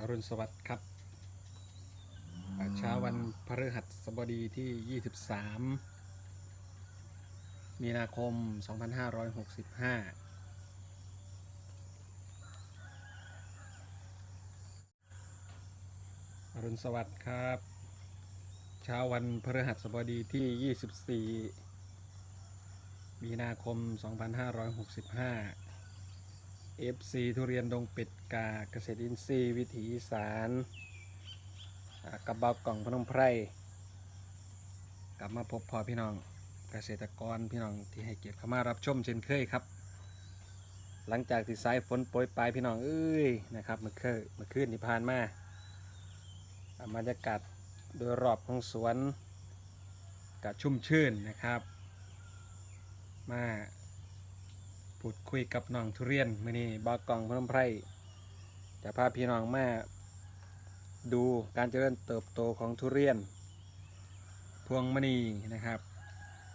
อรุณสวัสดิ์ครับเช้าวันพฤหัสบดีที่ 23 มีนาคม 2565 อรุณสวัสดิ์ครับ เช้าวันพฤหัสบดีที่ 24 มีนาคม 2565 FC ทุเรียนดงเป็ดกาเกษตรอินทรีย์วิถีอีสารกระเบากล่องพนมไพรกลับมาพบพอพี่น้องเกษตรกรพี่น้องที่ให้เกียรติเข้ามารับชมเช่นเคยครับ หลังจากที่สายฝนโปรยปลายพี่น้องเอ้ยนะครับมื่อคืนมื่อคืนที่ผ่านมาบรรยากาศโดยรอบของสวนกะชุ่มชื่นนะครับ มา พูดคุยกับน้องทุเรียนมื่อนี้บอกองพนมไพรจะพาพี่น้องมาดูการเจริญเติบโตของทุเรียน พวงมณีนะครับ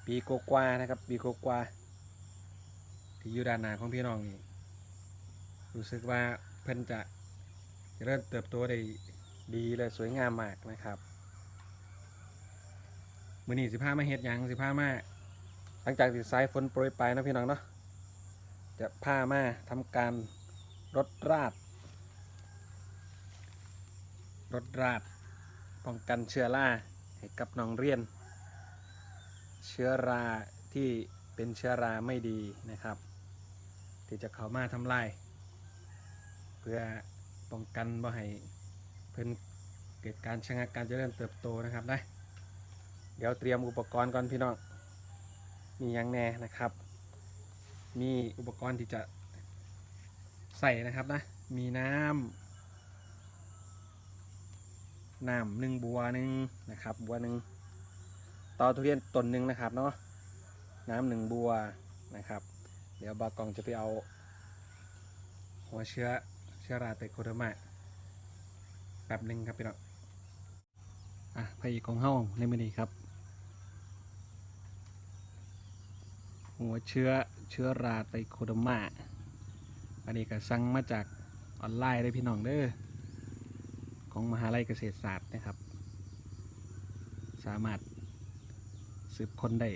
ปีโกกวานะครับ ปีโกกวาที่อยู่ด้านหน้าของพี่น้องนี่รู้สึกว่าเพิ่นจะเจริญเติบโตได้ดีและสวยงามมากนะครับมื่อนี้สิพามาเฮ็ดหยังสิพามาหลังจากที่สายฝนโปรยปลายนะพี่น้องเนาะ จะพามาทำการรดราดรดราดป้องกันเชื้อราให้กับน้องเรียน เชื้อราที่เป็นเชื้อราไม่ดีนะครับ ที่จะเข้ามาทำลาย เพื่อป้องกันบ่ให้เพิ่นเกิดการชะงักการเจริญเติบโตนะครับนะเดี๋ยวเตรียมอุปกรณ์ก่อนพี่น้องมียังแน่นะครับ มีอุปกรณ์ที่จะใส่นะครับนะ มีน้ำน้ำหนึ่งบัวหนึ่งนะครับ บัวหนึ่งต่อทุเรียนต้นหนึ่งนะครับเนาะน้ำหนึ่งบัวนะครับ เดี๋ยวบากองจะไปเอา หัวเชื้อเชื้อราไตโคเดอร์มาแป๊บหนึ่งครับพี่น้องอะพระเอกของเฮ้าในมือนี้ครับ หัวเชื้อ เชื้อราไตโคดมา อันนี้ก็สั่งมาจากออนไลน์เลยพี่น้องเด้อ ของมหาลัยเกษตรศาสตร์นะครับ สามารถสืบค้นได้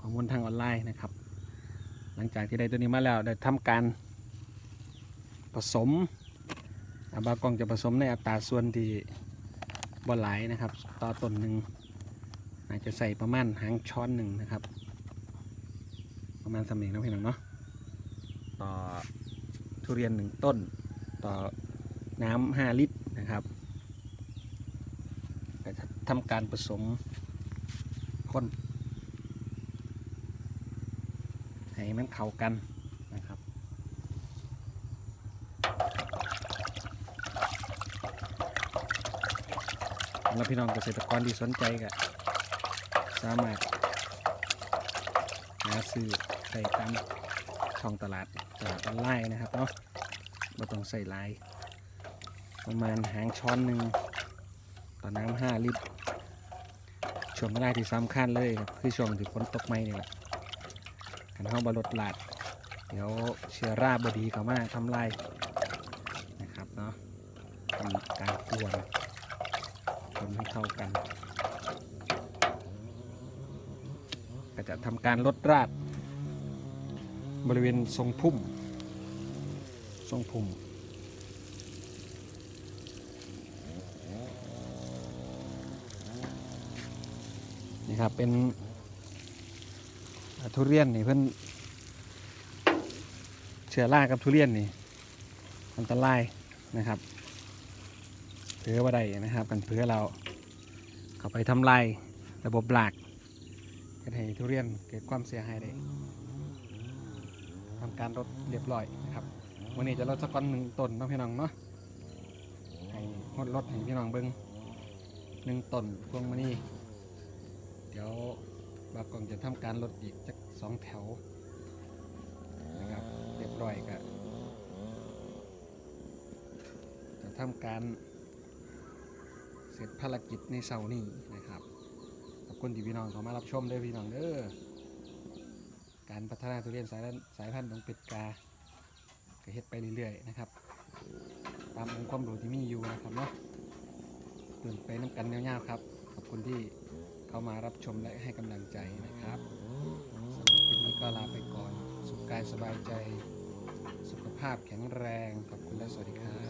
ข้อมูลทางออนไลน์นะครับ หลังจากที่ได้ตัวนี้มาแล้วได้ทำการผสมอาบากองจะผสมในอัตราส่วนที่บ่หลายนะครับ ต่อต้นหนึ่งอาจจะใส่ประมาณหางช้อนหนึ่งนะครับ ประมาณสำเนียงนะพี่น้องเนาะต่อทุเรียนหนึ่งต้น ต่อน้ำห้าลิตรนะครับก็จะทำการผสมคนให้มันเข้ากันนะครับแล้วพี่น้องเกษตรกรที่สนใจก็สามารถหาซื้อ ใส่ตามช่องตลาดตลาดออนไลน์นะครับเนาะไม่ต้องใส่ลาย ประมาณหางช้อนหนึ่งต่อน้ำห้าลิตรช่วงเวลาที่สำคัญเลยครับคือช่วงที่ฝนตกไม่นี่แหละกันห้องบรดหลาด เดี๋ยวเชื้อราบดีเข้ามาทำลายนะครับเนาะทำการกวนคนให้เข้ากัน ก็จะทำการลดราด บริเวณทรงพุ่ม ทรงพุ่มนี่ครับเป็นทุเรียนนี่เพิ่อนเชื้อรากับทุเรียนนี่อันตรายนะครับเพื่อว่าใดนะครับ กันเพื่อเราเข้าไปทำลายระบบหลักเฮ็ดให้ทุเรียนเกิดความเสียหายได้ ทำการลดเรียบร้อยนะครับวันนี้จะลดสักก้อนหนึ่งต้นเนาะพี่น้องเนาะให้ลดลดให้พี่น้องเบิ้งหนึ่งต้นพวงมณีเดี๋ยวบางกล่องจะทำการลดอีกจักสองแถวนะครับเรียบร้อยก็จะทำการเสร็จภารกิจในเสาร์นี้นะครับขอบคุณที่พี่น้องเขามารับชมด้วยพี่น้องเด้อ การพัฒนาทุเรียนสายพันธุ์สายพันธุ์ของเป็ดกาก็เฮ็ดไปเรื่อยๆนะครับไปามองค์ความรู้ที่มีอยู่นะครับเนาะเดินไปน้ำกันเงี้ยวๆครับขอบคุณที่เข้ามารับชมและให้กำลังใจนะครับสำหรับคลิปนี้ก็ลาไปก่อน สุขกายสบายใจ สุขภาพแข็งแรงขอบคุณและสวัสดีครับ